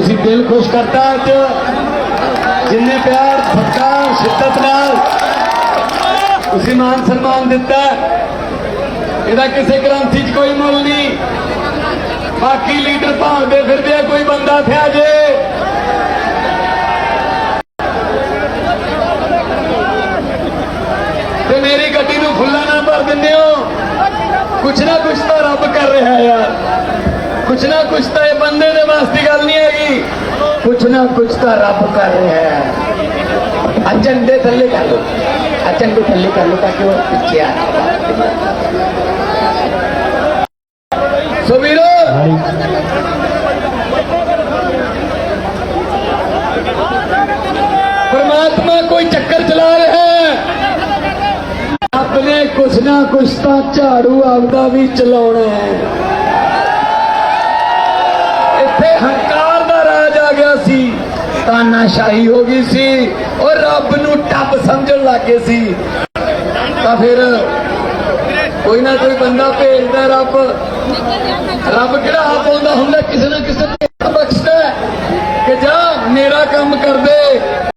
ਤੁਸੀਂ ਦਿਲ ਖੁਸ਼ ਕਰਤਾ ਅੱਜ। ਜਿੰਨੇ ਪਿਆਰ ਸਤਿਕਾਰ ਸ਼ਿੱਦਤ ਨਾਲ ਤੁਸੀਂ ਮਾਨ ਸਨਮਾਨ ਦਿੱਤਾ। ਇਹਦਾ ਕਿਸੇ ਗ੍ਰੰਥੀ 'ਚ ਕੋਈ ਮੁੱਲ ਨਹੀਂ। ਬਾਕੀ ਲੀਡਰ ਭਾਲਦੇ ਫਿਰਦੇ ਆ, ਕੋਈ ਬੰਦਾ ਥਿਆ ਜੇ। ਤੇ ਮੇਰੀ ਗੱਡੀ ਨੂੰ ਫੁੱਲਾਂ ਨਾ ਭਰ ਦਿੰਦੇ ਹੋ। ਕੁਛ ਨਾ ਕੁਛ ਤਾਂ ਕੁਛ ਨਾ ਕੁਛ ਤਾਂ ਇਹ ਬੰਦੇ ਦੇ ਵਾਸਤੇ ਗੱਲ ਨਹੀਂ ਹੈਗੀ। ਕੁਛ ਨਾ ਕੁਛ ਤਾਂ ਰੱਬ ਕਰ ਰਿਹਾ ਹੈ। ਆ ਝੰਡੇ ਥੱਲੇ ਕਰ ਲੋ ਆ ਥੱਲੇ ਕਰ ਲੋ ਤਾਂ ਕਿ ਉਹ ਪਿੱਛੇ ਆ ਸੋ ਵੀਰੋ, ਪਰਮਾਤਮਾ ਕੋਈ ਚੱਕਰ ਚਲਾ ਰਿਹਾ ਹੈ। ਆਪਣੇ ਕੁਛ ਨਾ ਕੁਛ ਤਾਂ ਝਾੜੂ ਆਪਦਾ ਵੀ ਚਲਾਉਣਾ ਹੈ। ਇੱਥੇ ਹੰਕਾਰ ਦਾ ਰਾਜ ਆ ਗਿਆ ਸੀ। ਤਾਨਾਸ਼ਾਹੀ ਹੋ ਗਈ ਸੀ ਔਰ ਰੱਬ ਨੂੰ ਟੱਬ ਸਮਝਣ ਲੱਗੇ ਸੀ। ਤਾਂ ਫਿਰ ਕੋਈ ਨਾ ਕੋਈ ਬੰਦਾ ਭੇਜਦਾ ਰੱਬ। ਰੱਬ ਕਿਹੜਾ ਆਪ ਆਉਂਦਾ ਹੁੰਦਾ, ਕਿਸੇ ਨਾ ਕਿਸੇ ਤੇ ਬਖਸ਼ਦਾ ਕਿ ਜਾ ਮੇਰਾ ਕੰਮ ਕਰਦੇ